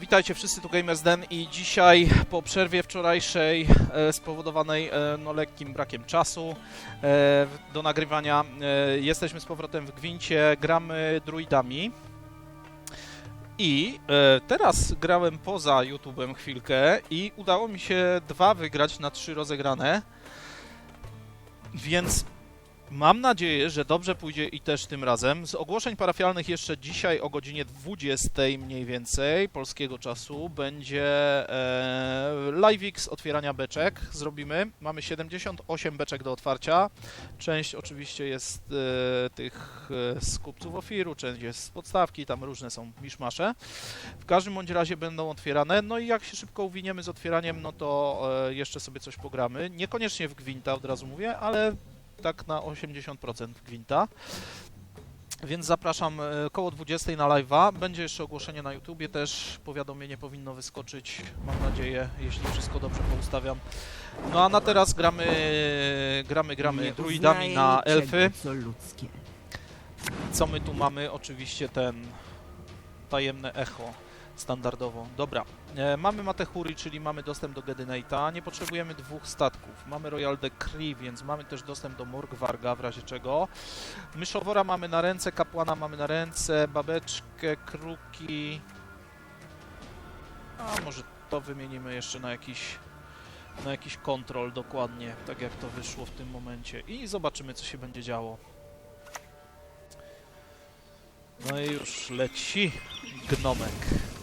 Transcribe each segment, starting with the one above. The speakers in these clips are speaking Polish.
Witajcie wszyscy, tu GamersDen i dzisiaj po przerwie wczorajszej e, spowodowanej e, no, lekkim brakiem czasu e, do nagrywania jesteśmy z powrotem w Gwincie, gramy druidami. I teraz grałem poza YouTube'em chwilkę i udało mi się dwa wygrać na trzy rozegrane, więc Mam nadzieję, że dobrze pójdzie i też tym razem. Z ogłoszeń parafialnych jeszcze dzisiaj o godzinie 20 mniej więcej polskiego czasu będzie e, live'ik z otwierania beczek. Zrobimy. Mamy 78 beczek do otwarcia. Część oczywiście jest e, tych e, z ofiru, część jest z podstawki, tam różne są miszmasze. W każdym bądź razie będą otwierane. No i jak się szybko uwiniemy z otwieraniem, no to e, jeszcze sobie coś pogramy. Niekoniecznie w Gwinta, od razu mówię, ale tak na 80% gwinta. Więc zapraszam e, koło 20 na live'a. Będzie jeszcze ogłoszenie na YouTubie też. Powiadomienie powinno wyskoczyć, mam nadzieję, jeśli wszystko dobrze poustawiam. No a na teraz gramy, gramy, gramy druidami na elfy. Co my tu mamy? Oczywiście ten tajemne echo standardowo. Dobra, mamy Matehuri, czyli mamy dostęp do Gedynate'a, nie potrzebujemy dwóch statków. Mamy Royal Decree, więc mamy też dostęp do Morgwarga w razie czego. Myszowora mamy na ręce, kapłana mamy na ręce, babeczkę, kruki... A może to wymienimy jeszcze na jakiś na jakiś kontrol dokładnie, tak jak to wyszło w tym momencie i zobaczymy co się będzie działo. No i już leci gnomek.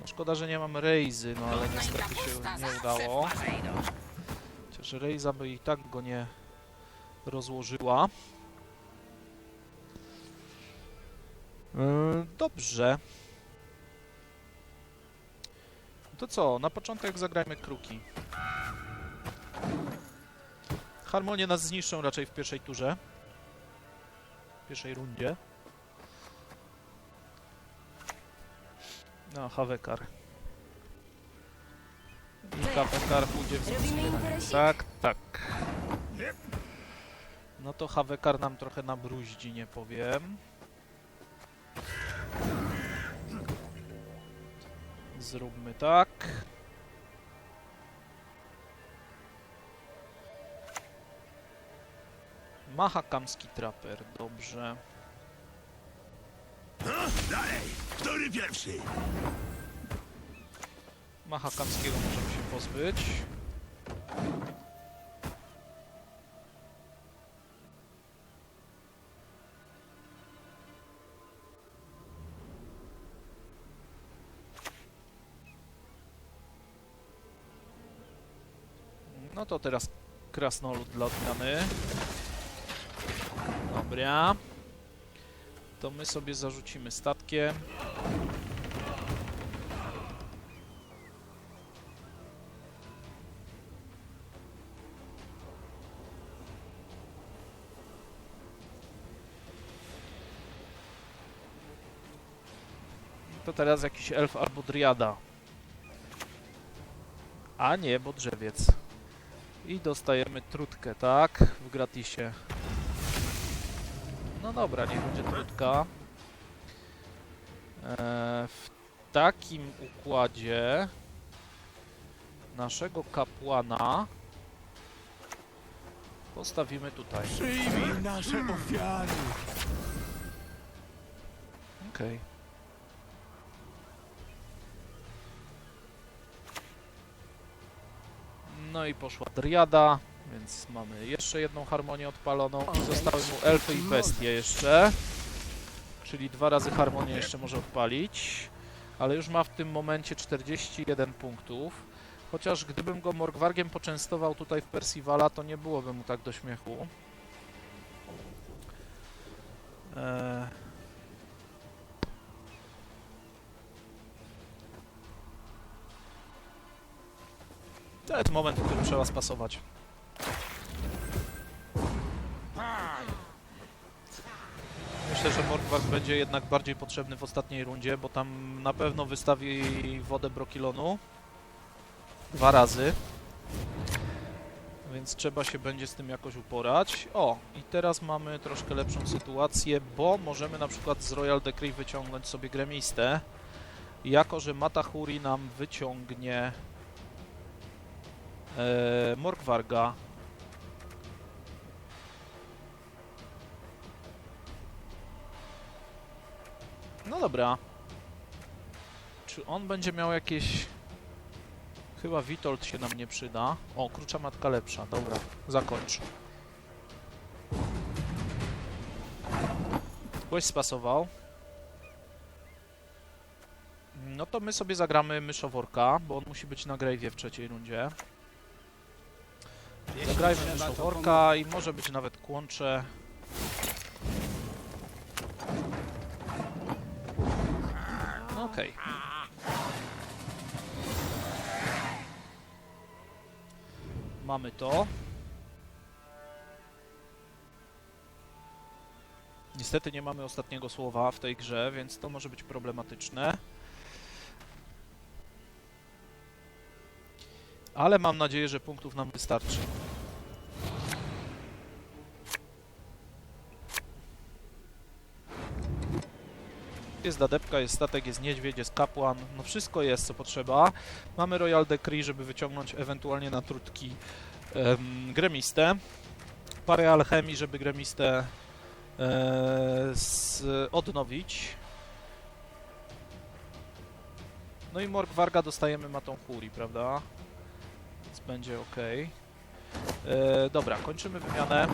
No szkoda, że nie mam Rejzy, no ale niestety się nie udało. Chociaż Rejza by i tak go nie rozłożyła. Yy, Dobrze. To co, na początek zagrajmy kruki. Harmonie nas zniszczą raczej w pierwszej turze. W pierwszej rundzie. No, Hawekar. I Hawekar pójdzie w interesik? Tak, tak. No to Hawekar nam trochę nabruździ, nie powiem. Zróbmy tak. Mahakamski traper, dobrze. Dalej! Który pierwszy? Mahakamskiego możemy się pozbyć. No to teraz krasnolud dla odmiany. Dobra. To my sobie zarzucimy statkiem. To teraz jakiś elf albo driada. A nie, bo drzewiec. I dostajemy trutkę, tak? W gratisie. No dobra, niech będzie trutka. Eee, w takim układzie naszego kapłana postawimy tutaj. Przyjmij nasze ofiary! Okej. No i poszła Driada, więc mamy jeszcze jedną harmonię odpaloną i zostały mu elfy i bestie jeszcze. Czyli dwa razy harmonię jeszcze może odpalić. Ale już ma w tym momencie 41 punktów. Chociaż gdybym go Morgwargiem poczęstował tutaj w Percivala, to nie byłoby mu tak do śmiechu. Eee... To jest moment, w którym trzeba spasować. Myślę, że Morgwarg będzie jednak bardziej potrzebny w ostatniej rundzie, bo tam na pewno wystawi wodę Brokilonu. Dwa razy. Więc trzeba się będzie z tym jakoś uporać. O, i teraz mamy troszkę lepszą sytuację, bo możemy na przykład z Royal Decree wyciągnąć sobie gremistę. Jako, że Matahuri nam wyciągnie e, Morgwarga. No dobra. Czy on będzie miał jakieś... Chyba Witold się nam nie przyda. O, krucza matka lepsza. Dobra, zakończ. Gość spasował. No to my sobie zagramy myszoworka, bo on musi być na grave'ie w trzeciej rundzie. Zagrajmy myszoworka i może być nawet kłącze. Okej. Mamy to. Niestety nie mamy ostatniego słowa w tej grze, więc to może być problematyczne. Ale mam nadzieję, że punktów nam wystarczy. Jest dadepka, jest statek, jest niedźwiedź, jest kapłan, no wszystko jest co potrzeba. Mamy Royal Decree, żeby wyciągnąć ewentualnie na trutki em, gremistę. Parę alchemii, żeby gremistę e, z, odnowić. No i Morg Warga dostajemy Matą Huri, prawda? Więc będzie ok. E, dobra, kończymy wymianę.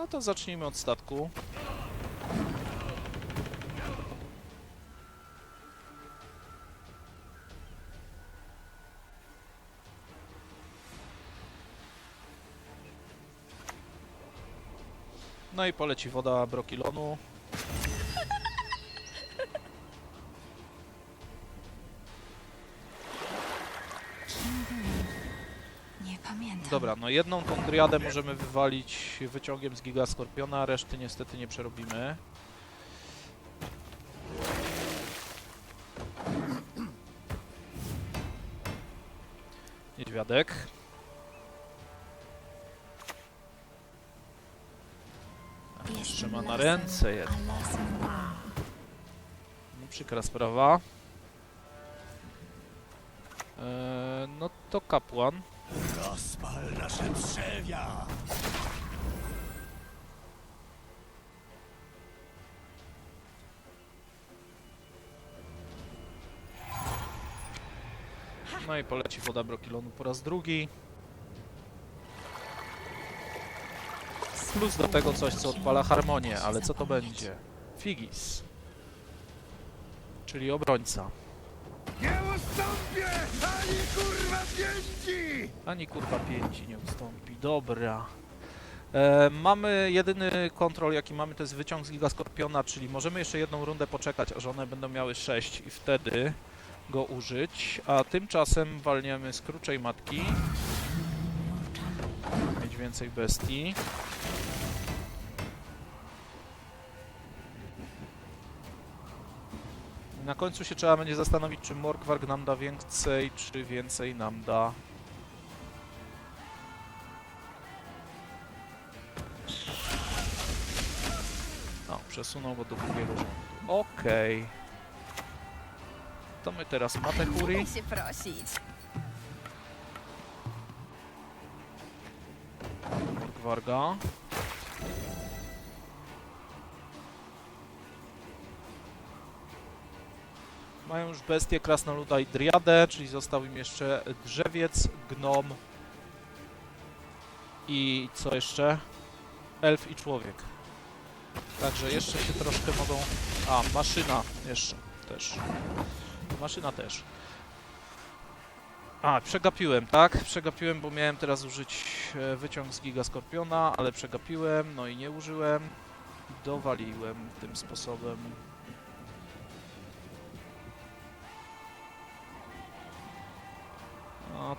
No to zacznijmy od statku. No i poleci woda brokilonu. Dobra, no jedną tą driadę możemy wywalić wyciągiem z Giga Skorpiona, reszty niestety nie przerobimy. Niedźwiadek. Jeszcze ma na ręce jedno. No, Przykra sprawa. Eee, no to kapłan. Rozpal nasze drzewia! No i poleci woda brokilonu po raz drugi. Plus do tego coś, co odpala harmonię, ale co to będzie? Figis. Czyli obrońca. Nie ustąpię! Ani kurwa pięści! Ani kurwa pięci nie ustąpi. Dobra. E, mamy jedyny kontrol, jaki mamy, to jest wyciąg z Giga Skorpiona, czyli możemy jeszcze jedną rundę poczekać, aż one będą miały 6 i wtedy go użyć. A tymczasem walniemy z kruczej matki. Mieć więcej bestii. Na końcu się trzeba będzie zastanowić, czy Morkwarg nam da więcej, czy więcej nam da No, przesunął go do drugiego rządu. Okej. To my teraz Matehuri. Się prosić. Morgwarga. Mają już bestię, krasnoluda i driadę, czyli został im jeszcze drzewiec, gnom i co jeszcze? Elf i człowiek. Także jeszcze się troszkę mogą... A, maszyna jeszcze też. Maszyna też. A, przegapiłem, tak? Przegapiłem, bo miałem teraz użyć e, wyciąg z Giga Skorpiona, ale przegapiłem, no i nie użyłem. Dowaliłem tym sposobem.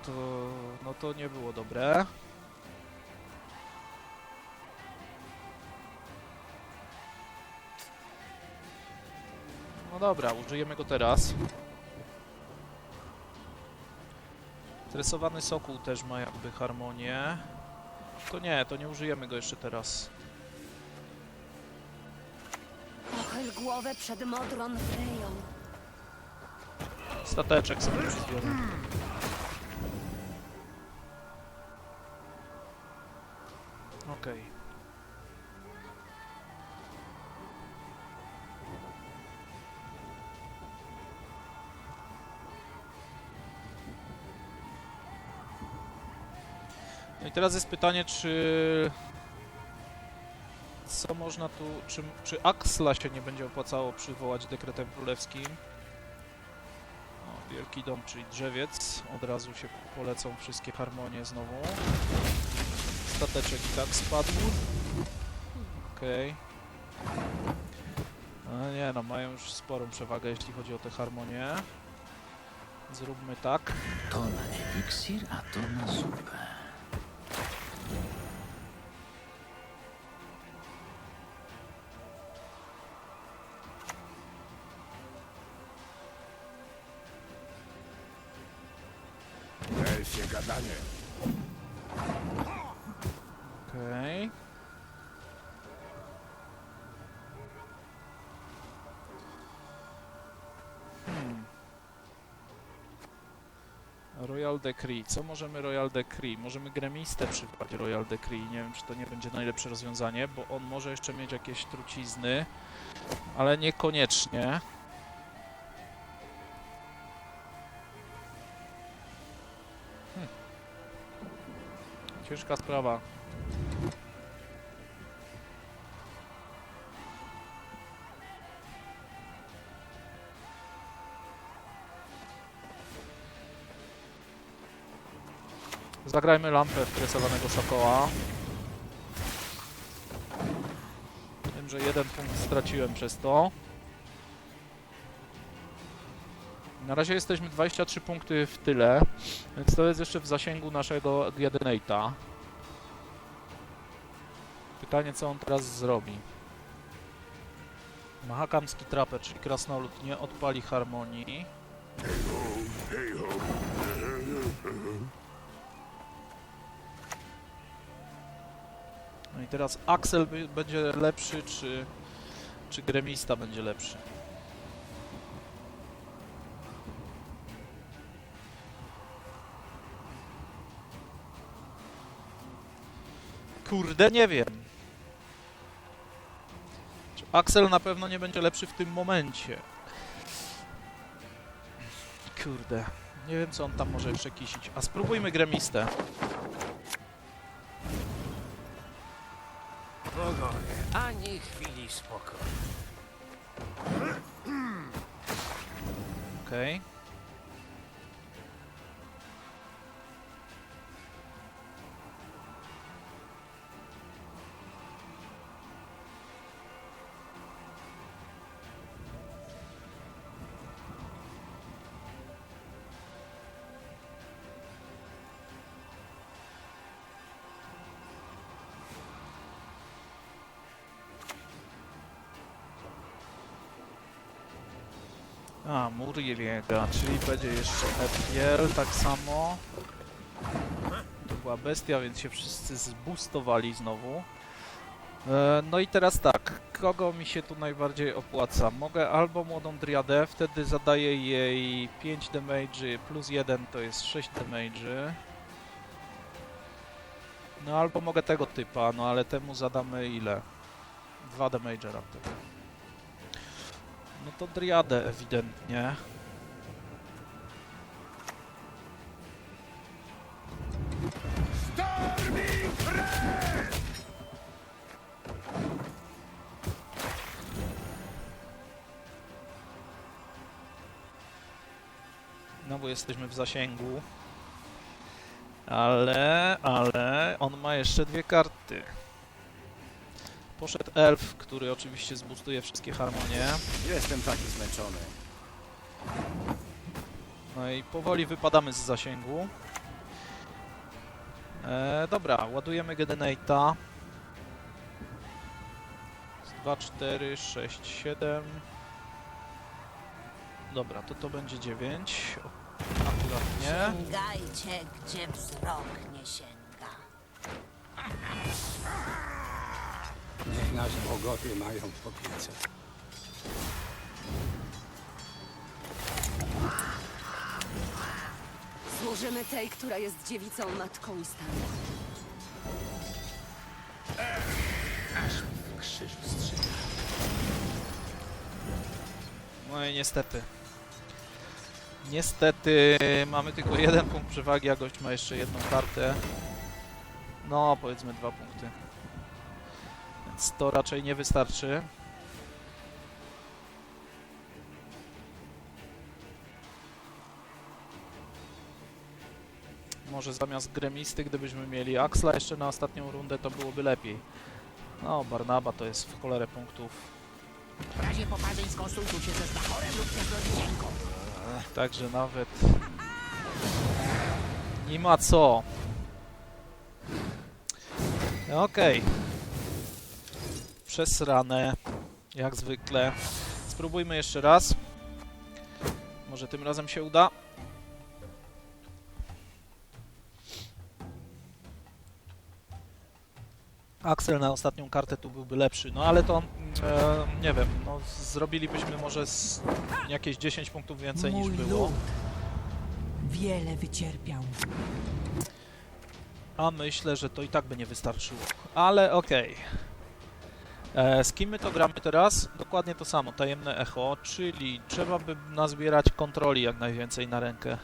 To, no to nie było dobre. No dobra, użyjemy go teraz. Stresowany sokół też ma jakby harmonię. To nie, to nie użyjemy go jeszcze teraz. Uchyl głowę przed Modron Freją. Stateczek sobie. Okej. No i teraz jest pytanie, czy... Co można tu... Czy, czy Axla się nie będzie opłacało przywołać dekretem królewskim? O, wielki dom, czyli drzewiec. Od razu się polecą wszystkie harmonie znowu. Stateczek i tak spadł. Okej. No nie no, mają już sporą przewagę, jeśli chodzi o te harmonie. Zróbmy tak. To na eliksir, a to na zupę. Royal Decree. Co możemy Royal Decree? Możemy gremistę przybrać Royal Decree. Nie wiem, czy to nie będzie najlepsze rozwiązanie, bo on może jeszcze mieć jakieś trucizny, ale niekoniecznie. Hmm. Ciężka sprawa. Zagrajmy lampę w kresowanego sokoła. Wiem, że jeden punkt straciłem przez to. Na razie jesteśmy 23 punkty w tyle, więc to jest jeszcze w zasięgu naszego Giedenate'a. Pytanie, co on teraz zrobi. Mahakamski traper, czyli krasnolud, nie odpali harmonii. No i teraz Axel będzie lepszy, czy, czy Gremista będzie lepszy? Kurde, nie wiem. Axel na pewno nie będzie lepszy w tym momencie. Kurde, nie wiem co on tam może jeszcze kisić. A spróbujmy Gremistę. Ani chwili spokoju. Okej. A, Murieliega, czyli będzie jeszcze Epiel, tak samo. To była bestia, więc się wszyscy zboostowali znowu. E, no i teraz tak, kogo mi się tu najbardziej opłaca? Mogę albo młodą Driadę, wtedy zadaję jej 5 damage plus 1 to jest 6 damage. No albo mogę tego typa, no ale temu zadamy ile? 2 damage raptem. No to Driadę ewidentnie. No bo jesteśmy w zasięgu. Ale, ale on ma jeszcze dwie karty. Poszedł elf, który oczywiście zbustuje wszystkie harmonie. Jestem taki zmęczony. No i powoli wypadamy z zasięgu. E, dobra, ładujemy Gedenate'a. 2, 4, 6, 7. Dobra, to to będzie 9. Akurat nie. Sięgajcie, gdzie wzrok nie sięga nas bogowie mają w opiece. Służymy tej, która jest dziewicą, matką i staną. Aż w krzyż wstrzyma. No i niestety. Niestety mamy tylko jeden punkt przewagi, a gość ma jeszcze jedną kartę. No, powiedzmy dwa punkty. Więc to raczej nie wystarczy. Może zamiast gremisty, gdybyśmy mieli Axla jeszcze na ostatnią rundę, to byłoby lepiej. No, Barnaba to jest w cholerę punktów. W razie poparzeń skonsultuj się ze Stachorem lub też Rodzinką. Także nawet nie ma co. Okej. Przesrane. Jak zwykle. Spróbujmy jeszcze raz. Może tym razem się uda. Axel na ostatnią kartę tu byłby lepszy, no ale to e, nie wiem, no zrobilibyśmy może z jakieś 10 punktów więcej niż Mój było. lud wiele wycierpiał. A myślę, że to i tak by nie wystarczyło. Ale okej. E, Z kim my to gramy teraz? Dokładnie to samo, tajemne echo, czyli trzeba by nazbierać kontroli jak najwięcej na rękę.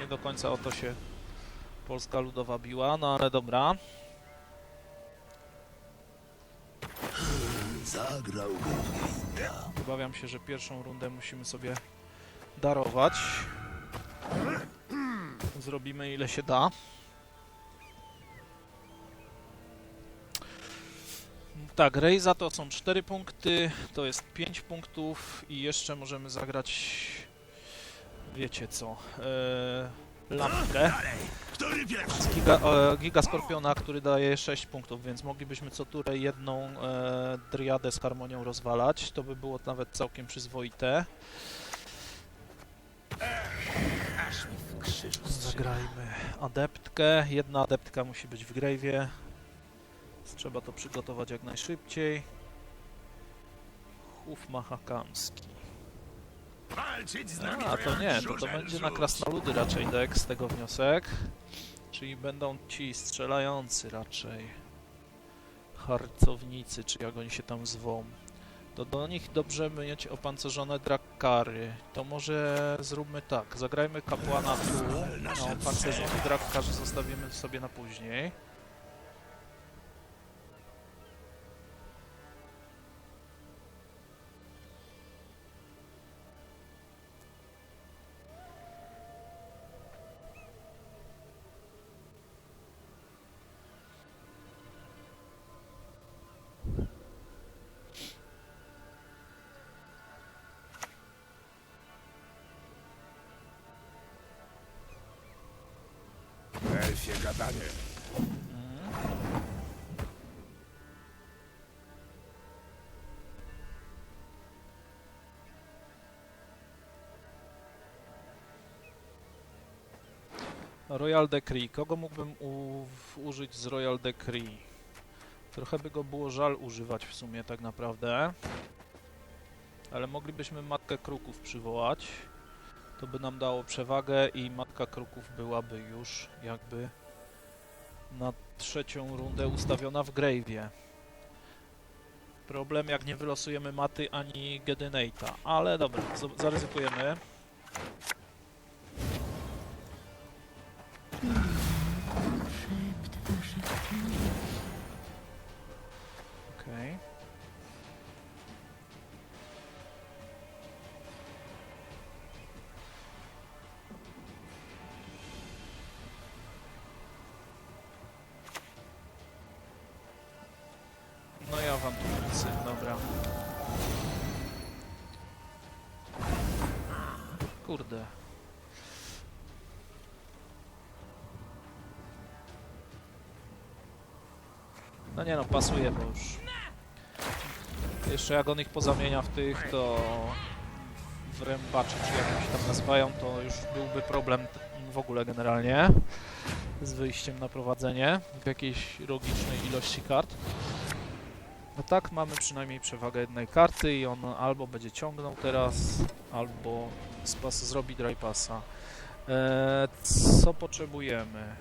Nie do końca o to się Polska Ludowa biła, no ale dobra. Obawiam się, że pierwszą rundę musimy sobie darować. Zrobimy ile się da. Tak, Rejza to są 4 punkty, to jest 5 punktów i jeszcze możemy zagrać, wiecie co, e, lampkę Giga, e, Giga Skorpiona, który daje 6 punktów, więc moglibyśmy co turę jedną e, driadę z harmonią rozwalać, to by było nawet całkiem przyzwoite. Zagrajmy adeptkę. Jedna adeptka musi być w Trzeba to przygotować jak najszybciej. Huf Mahakamski. Walczyć z A, to nie, to to będzie na krasnoludy raczej deck, z tego wniosek. Czyli będą ci strzelający raczej. Harcownicy, czy jak oni się tam zwą. To do nich dobrze mieć opancerzone drakkary. To może zróbmy tak, zagrajmy kapłana tu, no, pancerzony drakkarzy zostawimy sobie na później. Gadanie. Royal Decree. Kogo mógłbym użyć z Royal Decree? Trochę by go było żal używać w sumie tak naprawdę. Ale moglibyśmy Matkę Kruków przywołać. To by nam dało przewagę i Matka Kruków byłaby już jakby na trzecią rundę ustawiona w Grave'ie. Problem jak nie wylosujemy Maty ani Gedynate'a, ale dobra, zaryzykujemy. Okej. No No nie no, pasuje, bo już... Jeszcze jak on ich pozamienia w tych, to... W rębaczy, czy jak się tam nazywają, to już byłby problem w ogóle generalnie z wyjściem na prowadzenie w jakiejś logicznej ilości kart. A tak mamy przynajmniej przewagę jednej karty i on albo będzie ciągnął teraz, albo z pas zrobi dry passa. Eee, co potrzebujemy?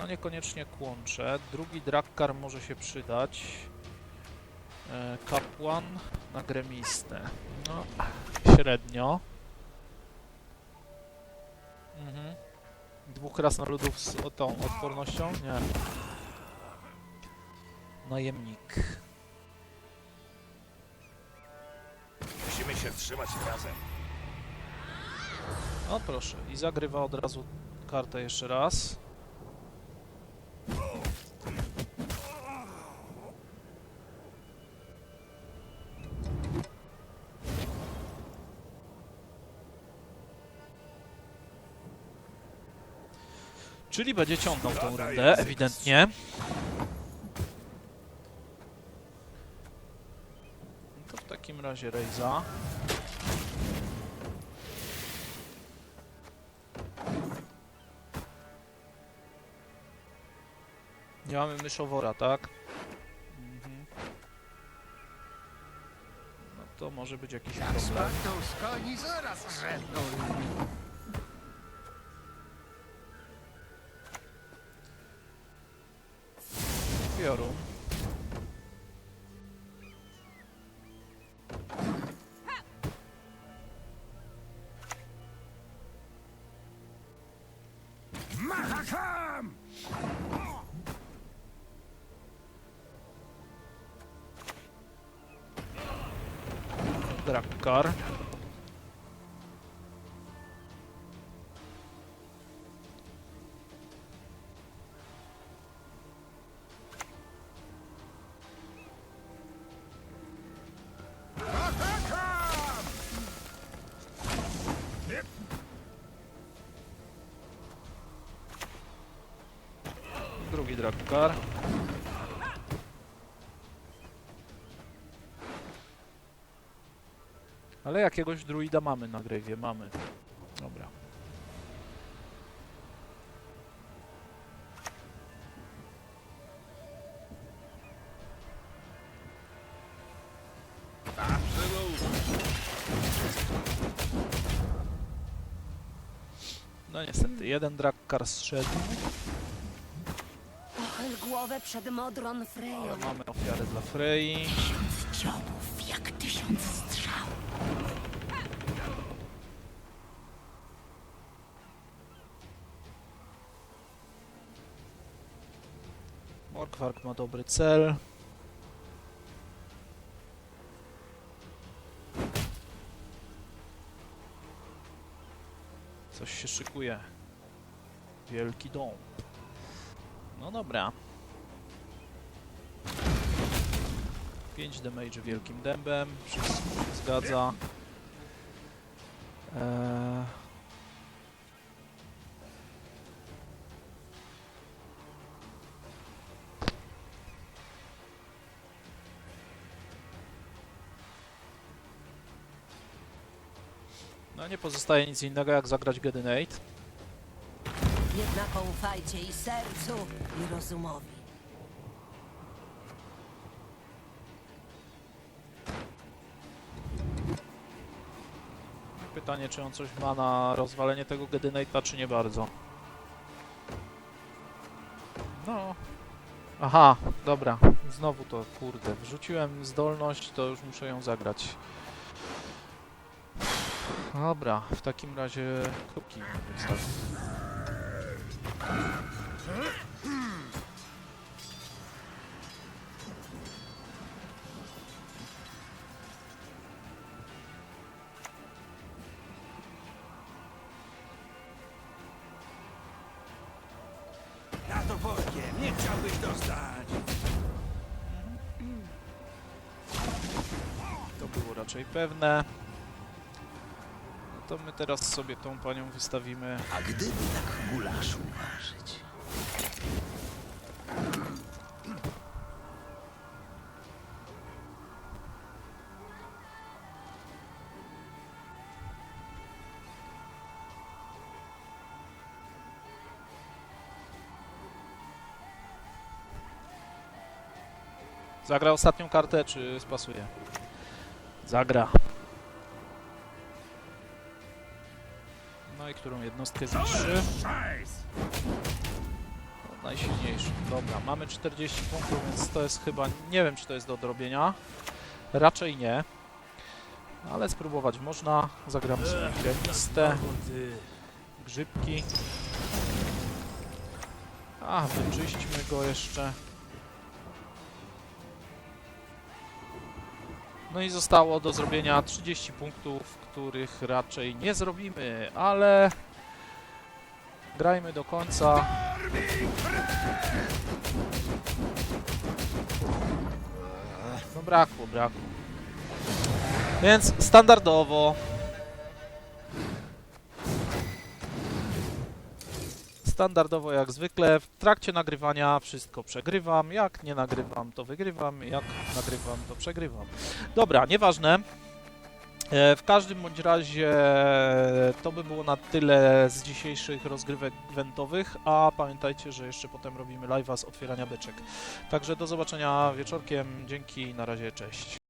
No niekoniecznie kłącze. Drugi Drakkar może się przydać. Eee, kapłan na gremistę. No, średnio. Mhm. Dwóch krasnoludów z o, tą odpornością? Nie. Najemnik. Musimy się trzymać razem. O proszę, i zagrywa od razu kartę jeszcze raz. Czyli będzie ciągnął tą rundę, ewidentnie. No to w takim razie Rejza. Nie mamy myszowora, tak? Mhm. No to może być jakiś problem. Spadną z koni, zaraz żedną. Mahakam! Drakkar. Drugi Drakkar. Ale jakiegoś druida mamy na grywie, mamy. Dobra. No niestety, jeden Drakkar Pochyl głowę przed Modron Freją. mamy ofiarę dla Frey. Ciągów jak tysiąc strzał. Morkwark ma dobry cel. Coś się szykuje. Wielki dom. No dobra. 5 damage wielkim dębem. Wszystko się zgadza. Eee... No nie pozostaje nic innego jak zagrać Gedynate. Jednak ufajcie i sercu, i rozumowi. Pytanie, czy on coś ma na rozwalenie tego Gedynate'a, czy nie bardzo. No. Aha, dobra. Znowu to, kurde. Wrzuciłem zdolność, to już muszę ją zagrać. Dobra, w takim razie kruki wystawię. Pewne. No to my teraz sobie tą panią wystawimy. A gdyby tak gulaszu ważyć? Zagra ostatnią kartę, czy spasuje? Zagra. No i którą jednostkę zniszczy? No, najsilniejszą. Dobra, mamy 40 punktów, więc to jest chyba... Nie wiem, czy to jest do odrobienia. Raczej nie. Ale spróbować można. Zagramy sobie pianistę. Grzybki. A, wyczyśćmy go jeszcze. No i zostało do zrobienia 30 punktów, których raczej nie zrobimy, ale grajmy do końca. No brakło, brakło. Więc standardowo standardowo jak zwykle w trakcie nagrywania wszystko przegrywam, jak nie nagrywam to wygrywam, jak nagrywam to przegrywam. Dobra, nieważne. E, W każdym bądź razie to by było na tyle z dzisiejszych rozgrywek gwentowych, a pamiętajcie, że jeszcze potem robimy live'a z otwierania beczek. Także do zobaczenia wieczorkiem, dzięki, na razie, cześć.